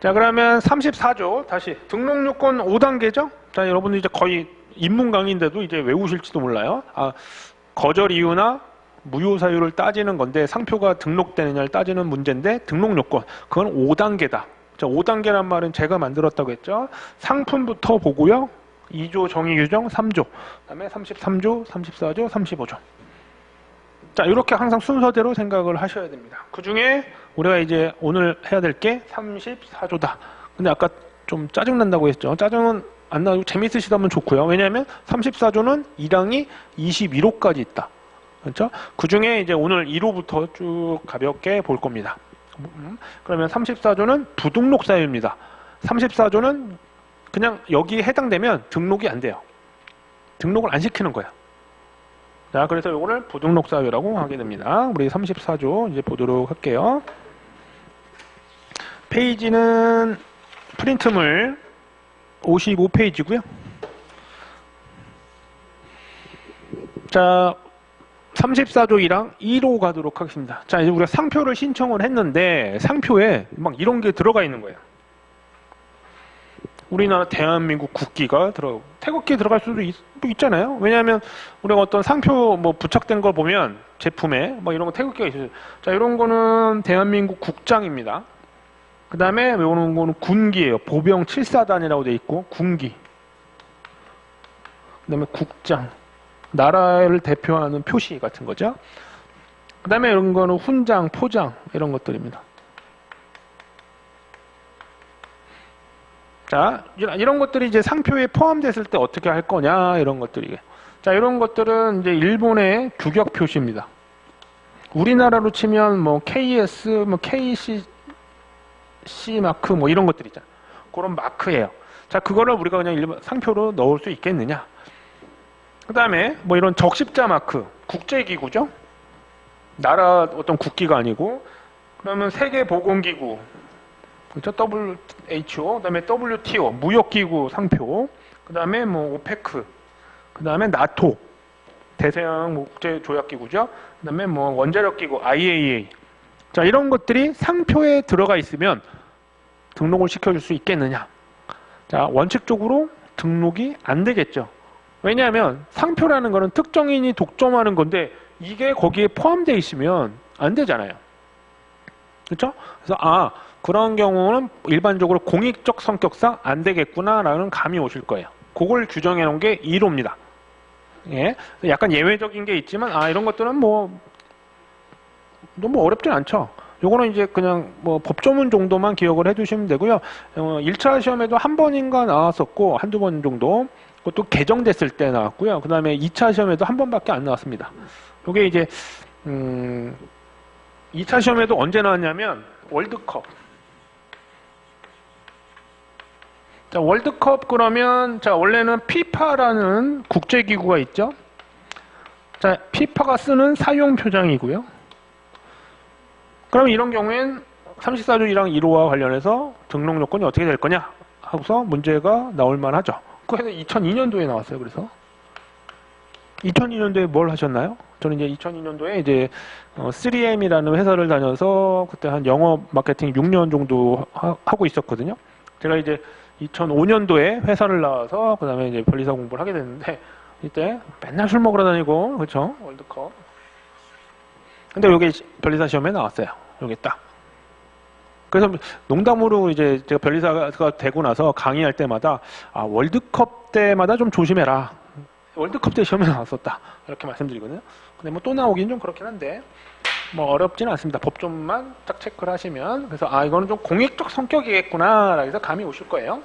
자 그러면 34조 다시 등록 요건 5단계죠. 자 여러분들 이제 거의 입문 강의인데도 이제 외우실지도 몰라요. 아 거절 이유나 무효 사유를 따지는 건데 상표가 등록되느냐를 따지는 문제인데 등록 요건 그건 5단계다. 자 5단계란 말은 제가 만들었다고 했죠. 상품부터 보고요. 2조 정의 규정 3조 그다음에 33조 34조 35조 자 이렇게 항상 순서대로 생각을 하셔야 됩니다. 그 중에 우리가 이제 오늘 해야 될 게 34조다. 근데 아까 좀 짜증 난다고 했죠. 짜증은 안 나고 재밌으시다면 좋고요. 왜냐하면 34조는 1항이 21호까지 있다. 그렇죠? 그 중에 이제 오늘 1호부터 쭉 가볍게 볼 겁니다. 음, 그러면 34조는 부등록 사유입니다. 34조는 그냥 여기에 해당되면 등록이 안 돼요. 등록을 안 시키는 거야. 자, 그래서 이거를 부등록 사유라고 하게 됩니다. 우리 34조 이제 보도록 할게요. 페이지는 프린트물 55페이지고요. 자, 34조 1항 1호 가도록 하겠습니다. 자, 이제 우리가 상표를 신청을 했는데 상표에 막 이런 게 들어가 있는 거예요. 우리나라 대한민국 국기가 들어 태극기 들어갈 수도 있, 잖아요 왜냐하면 우리가 어떤 상표 뭐 부착된 걸 보면 제품에 뭐 이런 거 태극기가 있어요. 자 이런 거는 대한민국 국장입니다. 그 다음에 외우는 거는 군기예요. 보병 7사단이라고 돼 있고 군기. 그 다음에 국장. 나라를 대표하는 표시 같은 거죠. 그 다음에 이런 거는 훈장, 포장 이런 것들입니다. 자, 이런 것들이 이제 상표에 포함됐을 때 어떻게 할 거냐 이런 것들이. 자, 이런 것들은 이제 일본의 규격 표시입니다. 우리나라로 치면 뭐 KS, 뭐 KC, C 마크 뭐 이런 것들 있잖아. 그런 마크예요. 자, 그거를 우리가 그냥 일본 상표로 넣을 수 있겠느냐? 그 다음에 뭐 이런 적십자 마크, 국제기구죠. 나라 어떤 국기가 아니고 그러면 세계보건기구 그렇죠? WHO, 그다음에 WTO, 무역기구 상표, 그다음에 뭐 오페크, 그다음에 나토, 대서양 국제 조약기구죠. 그다음에 뭐 원자력기구 IAEA. 자 이런 것들이 상표에 들어가 있으면 등록을 시켜줄 수 있겠느냐? 자 원칙적으로 등록이 안 되겠죠. 왜냐하면 상표라는 거는 특정인이 독점하는 건데 이게 거기에 포함되어 있으면 안 되잖아요. 그렇죠? 그래서 아 그런 경우는 일반적으로 공익적 성격상 안 되겠구나라는 감이 오실 거예요. 그걸 규정해 놓은 게 1호입니다. 예. 약간 예외적인 게 있지만 아 이런 것들은 뭐 너무 어렵진 않죠. 요거는 이제 그냥 뭐 법조문 정도만 기억을 해 두시면 되고요. 어, 1차 시험에도 한 번인가 나왔었고 한두 번 정도 그것도 개정됐을 때 나왔고요. 그 다음에 2차 시험에도 한 번밖에 안 나왔습니다. 요게 이제 음 2차 시험에도 언제 나왔냐면 월드컵 자, 월드컵 그러면 자, 원래는 피파라는 국제 기구가 있죠. 자, 피파가 쓰는 사용 표장이고요. 그럼 이런 경우엔 34조 1항 1호와 관련해서 등록 요건이 어떻게 될 거냐 하고서 문제가 나올 만하죠. 그래서 2002년도에 나왔어요. 그래서 2002년도에 뭘 하셨나요? 저는 이제 2002년도에 이제 3M이라는 회사를 다녀서 그때 한 영업 마케팅 6년 정도 하, 하고 있었거든요. 제가 이제 2005년도에 회사를 나와서 그다음에 이제 변리사 공부를 하게 됐는데 이때 맨날 술 먹으러 다니고 그렇죠 월드컵. 근데 여기 변리사 시험에 나왔어요. 여기 딱. 그래서 농담으로 이제 제가 변리사가 되고 나서 강의할 때마다 아 월드컵 때마다 좀 조심해라. 월드컵 때 시험에 나왔었다 이렇게 말씀드리거든요. 근데 뭐 또 나오긴 좀 그렇긴 한데 뭐 어렵지는 않습니다. 법좀만 딱 체크를 하시면 그래서 아 이거는 좀 공익적 성격이겠구나 라고 해서 감이 오실 거예요.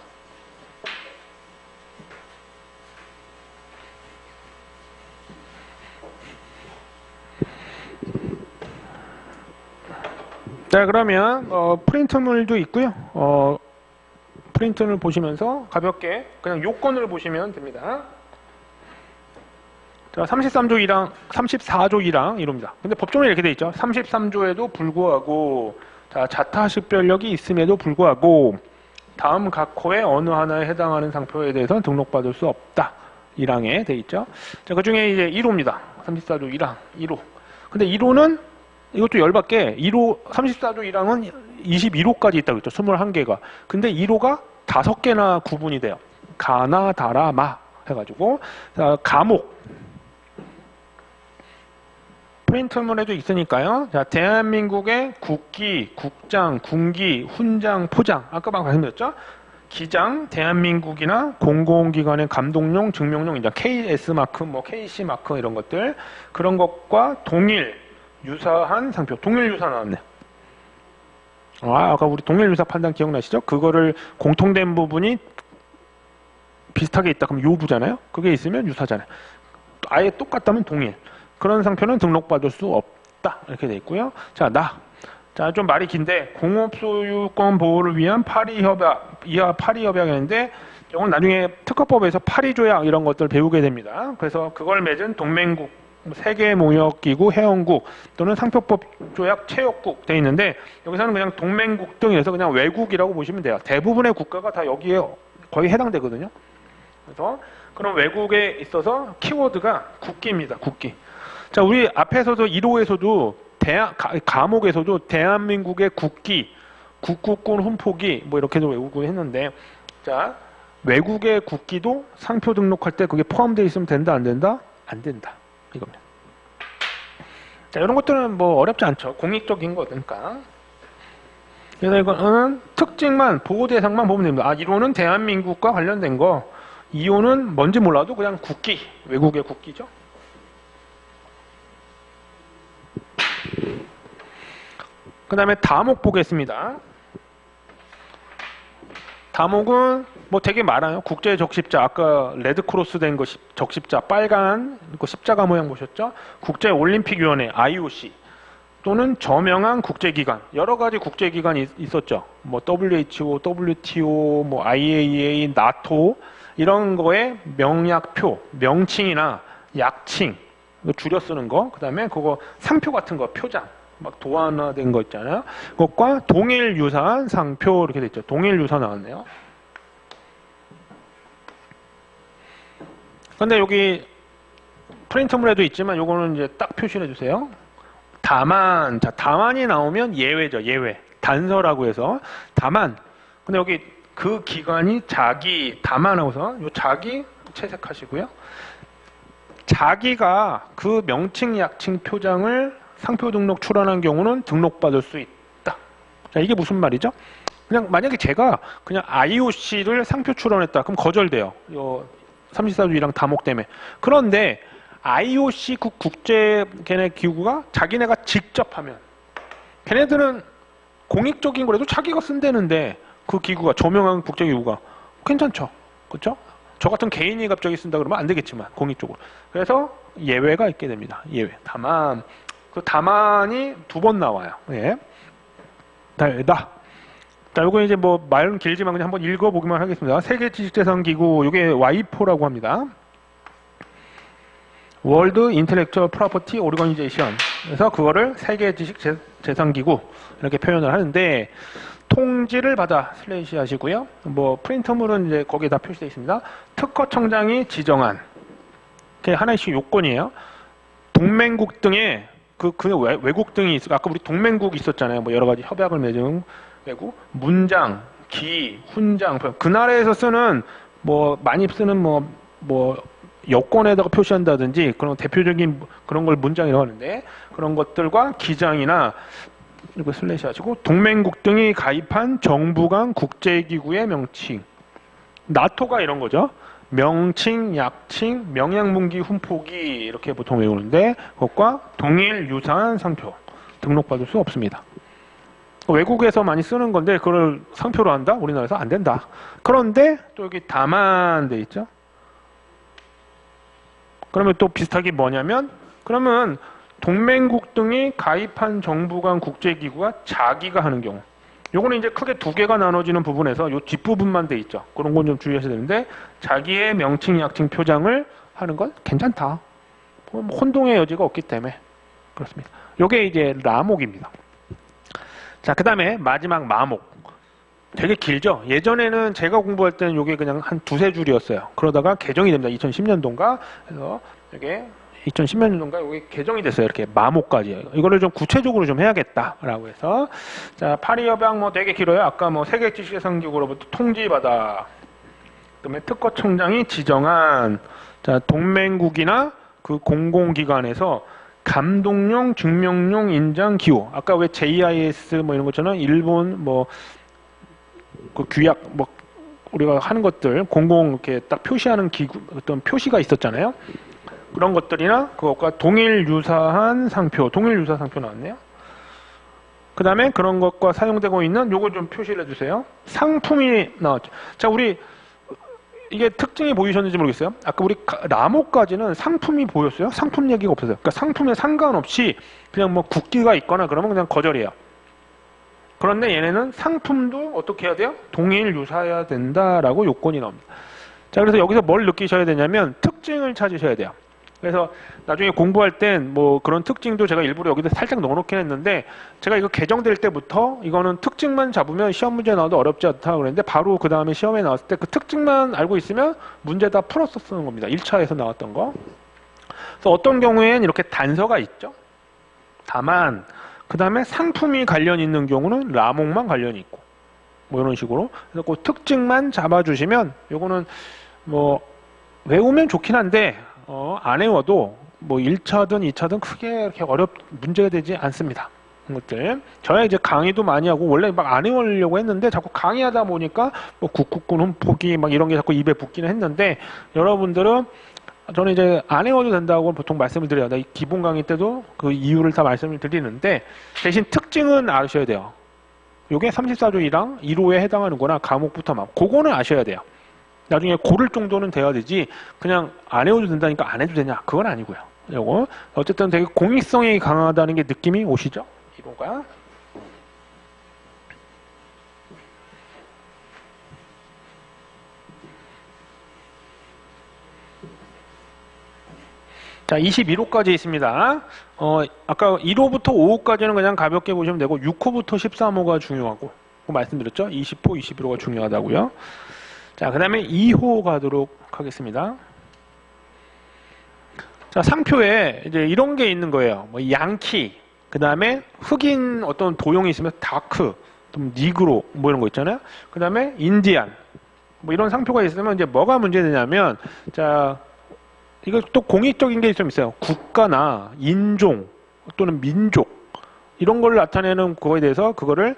자 그러면 어, 프린트물도 있고요. 어, 프린트를 보시면서 가볍게 그냥 요건을 보시면 됩니다. 자, 33조 1항, 34조 1항 이럽니다. 근데 법조문에 이렇게 돼 있죠. 33조에도 불구하고 자, 자타식별력이 있음에도 불구하고 다음 각 호의 어느 하나에 해당하는 상표에 대해서는 등록받을 수 없다. 1항에 돼 있죠. 자, 그 중에 이제 1호입니다. 34조 1항, 1호. 근데 1호는 이것도 열받게 1호 34조 1항은 21호까지 있다고 했죠. 21개가. 근데 1호가 다섯 개나 구분이 돼요. 가나, 다라, 마 해가지고 자, 감옥 프린트물에도 있으니까요. 자, 대한민국의 국기, 국장, 군기, 훈장, 포장. 아까 막 말씀드렸죠? 기장, 대한민국이나 공공기관의 감독용, 증명용, 이제 KS 마크, 뭐 KC 마크 이런 것들 그런 것과 동일 유사한 상표, 동일 유사 나왔네. 아, 아까 우리 동일 유사 판단 기억나시죠? 그거를 공통된 부분이 비슷하게 있다 그럼 요부잖아요. 그게 있으면 유사잖아요. 아예 똑같다면 동일. 그런 상표는 등록받을 수 없다. 이렇게 돼 있고요. 자, 나. 자, 좀 말이 긴데 공업 소유권 보호를 위한 파리 협약, 이하 파리 협약인데 이건 나중에 특허법에서 파리 조약 이런 것들 배우게 됩니다. 그래서 그걸 맺은 동맹국 세계 무역 기구 회원국 또는 상표법 조약 체역국 돼 있는데 여기서는 그냥 동맹국 등에서 그냥 외국이라고 보시면 돼요. 대부분의 국가가 다 여기에 거의 해당되거든요. 그래서 그런 외국에 있어서 키워드가 국기입니다. 국기. 자, 우리 앞에서도 1호에서도 대한, 가, 감옥에서도 대한민국의 국기, 국국군 훈포기 뭐 이렇게도 외우고 했는데 자, 외국의 국기도 상표 등록할 때 그게 포함되어 있으면 된다 안 된다? 안 된다. 이겁니다. 자, 이런 것들은 뭐 어렵지 않죠. 공익적인 거니까. 그래서 이거는 특징만 보호 대상만 보면 됩니다. 아, 1호는 대한민국과 관련된 거. 2호는 뭔지 몰라도 그냥 국기, 외국의 국기죠. 그 다음에 다목 보겠습니다. 다목은 뭐 되게 많아요. 국제 적십자, 아까 레드 크로스 된 거 적십자, 빨간 그 십자가 모양 보셨죠? 국제 올림픽 위원회 IOC 또는 저명한 국제기관 여러 가지 국제기관이 있었죠. 뭐 WHO, WTO, 뭐 IAEA, 나토 이런 거에 명약표, 명칭이나 약칭 줄여 쓰는 거, 그 다음에 그거 상표 같은 거, 표장, 막 도안화된 거 있잖아요. 그것과 동일 유사한 상표 이렇게 돼 있죠. 동일 유사 나왔네요. 근데 여기 프린트물에도 있지만 요거는 이제 딱 표시해 주세요. 다만, 자, 다만이 나오면 예외죠, 예외. 단서라고 해서 다만. 근데 여기 그 기관이 자기 다만 하고서 요 자기 채색하시고요. 자기가 그 명칭 약칭 표장을 상표 등록 출원한 경우는 등록받을 수 있다. 자, 이게 무슨 말이죠? 그냥 만약에 제가 그냥 IOC를 상표 출원했다. 그럼 거절돼요. 요 34주의랑 다목 때문에. 그런데 IOC 국 국제 걔네 기구가 자기네가 직접 하면 걔네들은 공익적인 거라도 자기가 쓴다는데 그 기구가 조명한 국제 기구가 괜찮죠. 그렇죠? 저 같은 개인이 갑자기 쓴다 그러면 안 되겠지만 공익적으로. 그래서 예외가 있게 됩니다. 예외. 다만 그 다만이 두 번 나와요. 예. 달다. 자, 요거 이제 뭐 말은 길지만 그냥 한번 읽어보기만 하겠습니다. 세계 지식재산 기구, 요게 와이포라고 합니다. 월드 인텔렉처 프로퍼티 오르거니제이션. 그래서 그거를 세계 지식 재산 기구 이렇게 표현을 하는데 통지를 받아 슬래시 하시고요. 뭐 프린터물은 이제 거기에 다 표시되어 있습니다. 특허청장이 지정한 그게 하나씩 요건이에요. 동맹국 등의 그, 그 외, 외국 등이 있어. 아까 우리 동맹국 있었잖아요. 뭐 여러 가지 협약을 맺은 외국 문장, 기, 훈장. 그 나라에서 쓰는 뭐 많이 쓰는 뭐뭐 여권에다가 표시한다든지 그런 대표적인 그런 걸 문장이라고 하는데 그런 것들과 기장이나 이거 슬래시 하시고 동맹국 등이 가입한 정부 간 국제기구의 명칭 나토가 이런 거죠. 명칭, 약칭, 명약문기, 훈포기 이렇게 보통 외우는데 그것과 동일 유사한 상표 등록받을 수 없습니다. 외국에서 많이 쓰는 건데 그걸 상표로 한다? 우리나라에서 안 된다. 그런데 또 여기 다만 돼 있죠. 그러면 또 비슷하게 뭐냐면 그러면 동맹국 등이 가입한 정부 간 국제기구가 자기가 하는 경우 요거는 이제 크게 두 개가 나눠지는 부분에서 요 뒷부분만 돼 있죠. 그런 건 좀 주의하셔야 되는데 자기의 명칭, 약칭, 표장을 하는 건 괜찮다. 뭐 혼동의 여지가 없기 때문에 그렇습니다. 요게 이제 라목입니다. 자, 그 다음에 마지막 마목. 되게 길죠? 예전에는 제가 공부할 때는 요게 그냥 한 두세 줄이었어요. 그러다가 개정이 됩니다. 2010년도인가? 그래서 이게 2010년도인가 여기 개정이 됐어요. 이렇게 마모까지. 이거를 좀 구체적으로 좀 해야겠다라고 해서 자 파리 협약 뭐 되게 길어요. 아까 뭐 세계 지식재산기구로부터 통지받아. 그다음에 특허청장이 지정한 자 동맹국이나 그 공공기관에서 감독용 증명용 인장 기호. 아까 왜 JIS 뭐 이런 것처럼 일본 뭐 그 규약 뭐 우리가 하는 것들 공공 이렇게 딱 표시하는 기구 어떤 표시가 있었잖아요. 그런 것들이나 그것과 동일 유사한 상표, 동일 유사 상표 나왔네요. 그 다음에 그런 것과 사용되고 있는 요거 좀 표시를 해주세요. 상품이 나왔죠. 자, 우리 이게 특징이 보이셨는지 모르겠어요. 아까 우리 가- 라모까지는 상품이 보였어요. 상품 얘기가 없었어요. 그러니까 상품에 상관없이 그냥 뭐 국기가 있거나 그러면 그냥 거절이에요. 그런데 얘네는 상품도 어떻게 해야 돼요? 동일 유사해야 된다라고 요건이 나옵니다. 자, 그래서 여기서 뭘 느끼셔야 되냐면 특징을 찾으셔야 돼요. 그래서 나중에 공부할 땐 뭐 그런 특징도 제가 일부러 여기다 살짝 넣어놓긴 했는데 제가 이거 개정될 때부터 이거는 특징만 잡으면 시험 문제 나와도 어렵지 않다 그랬는데 바로 그 다음에 시험에 나왔을 때 그 특징만 알고 있으면 문제 다 풀어서 쓰는 겁니다. 1차에서 나왔던 거. 그래서 어떤 경우엔 이렇게 단서가 있죠. 다만 그 다음에 상품이 관련 있는 경우는 라몽만 관련이 있고 뭐 이런 식으로 그래서 그 특징만 잡아주시면 요거는 뭐 외우면 좋긴 한데 어, 안 외워도 뭐 1차든 2차든 크게 이렇게 어렵 문제가 되지 않습니다. 그런 것들. 저야 이제 강의도 많이 하고 원래 막 안 외우려고 했는데 자꾸 강의하다 보니까 뭐 국국군 흠포기 막 이런 게 자꾸 입에 붙기는 했는데 여러분들은 저는 이제 안 외워도 된다고 보통 말씀을 드려요. 나이 기본 강의 때도 그 이유를 다 말씀을 드리는데 대신 특징은 아셔야 돼요. 요게 34조 1항 1호에 해당하는거나 과목부터 막 그거는 아셔야 돼요. 나중에 고를 정도는 돼야 되지 그냥 안 해도 된다니까 안 해도 되냐 그건 아니고요. 요거 어쨌든 되게 공익성이 강하다는 게 느낌이 오시죠? 1호가 자, 21호까지 있습니다. 어, 아까 1호부터 5호까지는 그냥 가볍게 보시면 되고 6호부터 13호가 중요하고 그 말씀드렸죠? 20호, 21호가 중요하다고요. 자, 그 다음에 2호 가도록 하겠습니다. 자, 상표에 이제 이런 게 있는 거예요. 뭐, 양키, 그 다음에 흑인 어떤 도형이 있으면 다크, 좀 니그로, 뭐 이런 거 있잖아요. 그 다음에 인디안, 뭐 이런 상표가 있으면 이제 뭐가 문제되냐면, 자, 이거 또 공익적인 게 좀 있어요. 국가나 인종 또는 민족, 이런 걸 나타내는 그거에 대해서 그거를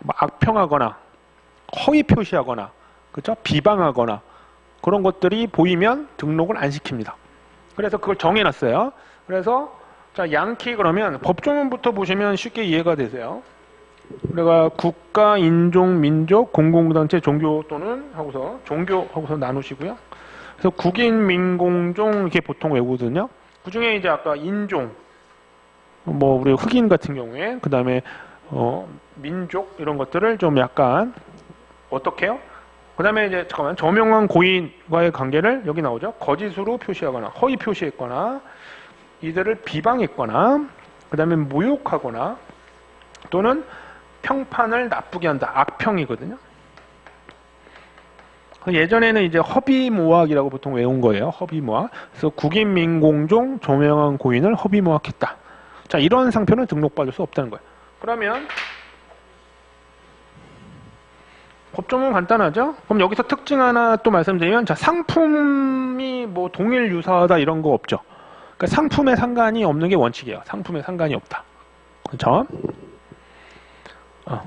뭐 악평하거나 허위 표시하거나 그렇죠? 비방하거나 그런 것들이 보이면 등록을 안 시킵니다. 그래서 그걸 정해놨어요. 그래서 자 양키 그러면 법조문부터 보시면 쉽게 이해가 되세요. 우리가 국가, 인종, 민족, 공공단체, 종교 또는 하고서 종교 하고서 나누시고요. 그래서 국인, 민공종 이렇게 보통 외우거든요. 그 중에 이제 아까 인종, 뭐 우리 흑인 같은 경우에 그 다음에 어, 민족 이런 것들을 좀 약간 어떻게 해요? 그 다음에 이제 잠깐만 저명한 고인과의 관계를 여기 나오죠. 거짓으로 표시하거나 허위 표시했거나 이들을 비방했거나 그 다음에 모욕하거나 또는 평판을 나쁘게 한다. 악평이거든요. 예전에는 이제 허비모학이라고 보통 외운 거예요. 허비모학. 그래서 국인 민공종 저명한 고인을 허비모학했다. 자 이런 상표는 등록받을 수 없다는 거예요. 그러면 법조문 간단하죠? 그럼 여기서 특징 하나 또 말씀드리면 자 상품이 뭐 동일 유사하다 이런 거 없죠. 그러니까 상품에 상관이 없는 게 원칙이에요. 상품에 상관이 없다. 그렇죠? 어.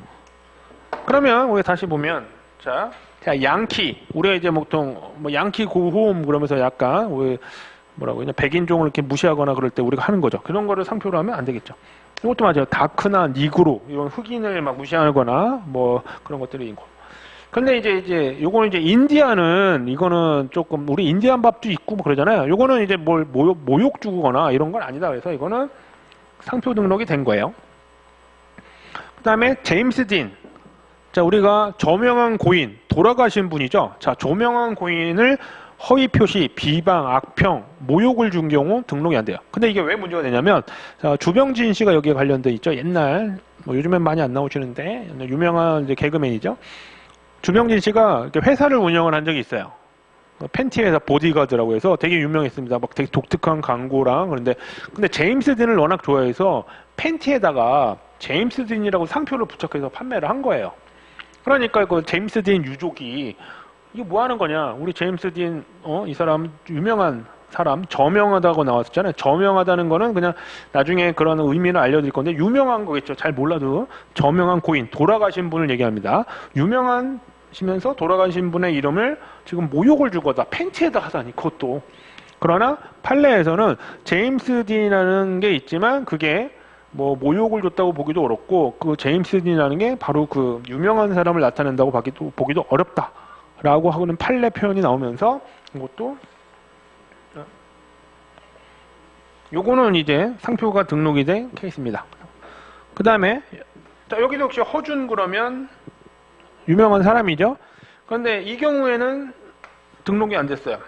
그러면 우리 다시 보면 자, 자 양키 우리가 이제 보통 뭐 양키 고호음 그러면서 약간 뭐라고 그냥 백인종을 이렇게 무시하거나 그럴 때 우리가 하는 거죠. 그런 거를 상표로 하면 안 되겠죠. 이것도 맞아요. 다크나 니그로 이런 흑인을 막 무시하거나 뭐 그런 것들이 있고. 근데 이제 이제 요거는 이제 인디안은 이거는 조금 우리 인디안 밥도 있고 뭐 그러잖아요. 요거는 이제 뭘 모욕, 모욕 주거나 이런 건 아니다. 그래서 이거는 상표 등록이 된 거예요. 그다음에 제임스 딘. 자, 우리가 저명한 고인, 돌아가신 분이죠. 자, 조명한 고인을 허위 표시, 비방, 악평, 모욕을 준 경우 등록이 안 돼요. 근데 이게 왜 문제가 되냐면 자, 주병진 씨가 여기에 관련돼 있죠. 옛날 뭐 요즘엔 많이 안 나오시는데 유명한 이제 개그맨이죠. 주병진 씨가 회사를 운영을 한 적이 있어요. 팬티 회사 보디가드라고 해서 되게 유명했습니다. 막 되게 독특한 광고랑 그런데 근데 제임스 딘을 워낙 좋아해서 팬티에다가 제임스 딘이라고 상표를 부착해서 판매를 한 거예요. 그러니까 그 제임스 딘 유족이 이게 뭐 하는 거냐? 우리 제임스 딘, 어, 이 사람 유명한 사람, 저명하다고 나왔었잖아요. 저명하다는 거는 그냥 나중에 그런 의미를 알려드릴 건데, 유명한 거겠죠. 잘 몰라도. 저명한 고인, 돌아가신 분을 얘기합니다. 유명한 시면서 돌아가신 분의 이름을 지금 모욕을 주거다. 팬티에다 하다니, 그것도. 그러나 판례에서는 제임스 딘이라는 게 있지만 그게 뭐 모욕을 줬다고 보기도 어렵고 그 제임스 딘이라는 게 바로 그 유명한 사람을 나타낸다고 보기도, 보기도 어렵다라고 하고는 판례 표현이 나오면서 이것도 어, 요거는 이제 상표가 등록이 된 케이스입니다. 그 다음에 자 여기도 역시 허준 그러면 유명한 사람이죠. 그런데 이 경우에는 등록이 안 됐어요.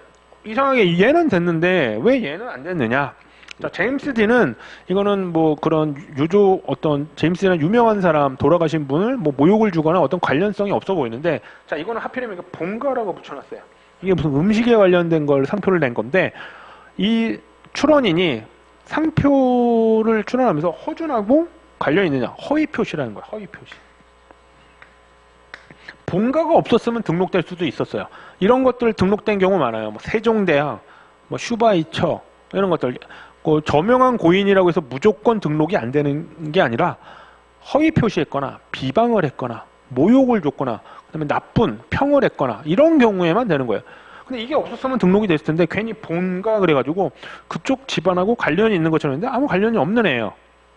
이상하게 얘는 됐는데 왜 얘는 안 됐느냐? 자, 제임스 딘은 이거는 뭐 그런 유조 어떤 제임스 딘은 유명한 사람 돌아가신 분을 뭐 모욕을 주거나 어떤 관련성이 없어 보이는데 자 이거는 하필이면 이거 본가라고 붙여놨어요. 이게 무슨 음식에 관련된 걸 상표를 낸 건데 이 출원인이 상표를 출원하면서 허준하고 관련 있느냐 허위 표시라는 거야 허위 표시. 본가가 없었으면 등록될 수도 있었어요. 이런 것들 등록된 경우 많아요. 뭐 세종대왕, 뭐 슈바이처 이런 것들. 그 저명한 고인이라고 해서 무조건 등록이 안 되는 게 아니라 허위 표시했거나 비방을 했거나 모욕을 줬거나 그다음에 나쁜 평을 했거나 이런 경우에만 되는 거예요. 근데 이게 없었으면 등록이 됐을 텐데 괜히 본가 그래가지고 그쪽 집안하고 관련이 있는 것처럼 했는데 아무 관련이 없는 애예요.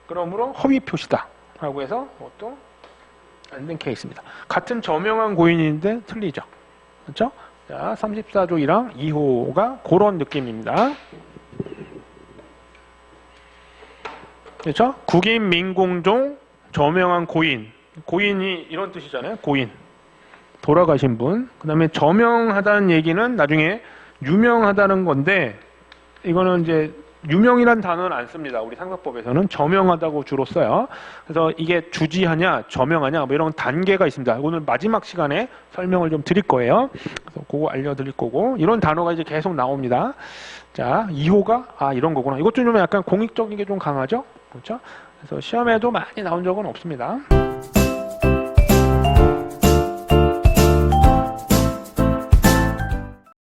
그러므로 허위 표시다라고 해서 또 안 된 케이스입니다. 같은 저명한 고인인데 틀리죠. 그렇죠? 자, 34조 1항 2호가 그런 느낌입니다. 그렇죠? 국인 민공종 저명한 고인. 고인이 이런 뜻이잖아요. 고인. 돌아가신 분. 그다음에 저명하다는 얘기는 나중에 유명하다는 건데 이거는 이제 유명이란 단어는 안 씁니다. 우리 상사법에서는 저명하다고 주로 써요. 그래서 이게 주지하냐, 저명하냐 뭐 이런 단계가 있습니다. 오늘 마지막 시간에 설명을 좀 드릴 거예요. 그래서 그거 알려드릴 거고 이런 단어가 이제 계속 나옵니다. 자, 2호가 아 이런 거구나. 이것 좀 약간 공익적인 게 좀 강하죠, 그렇죠? 그래서 시험에도 많이 나온 적은 없습니다.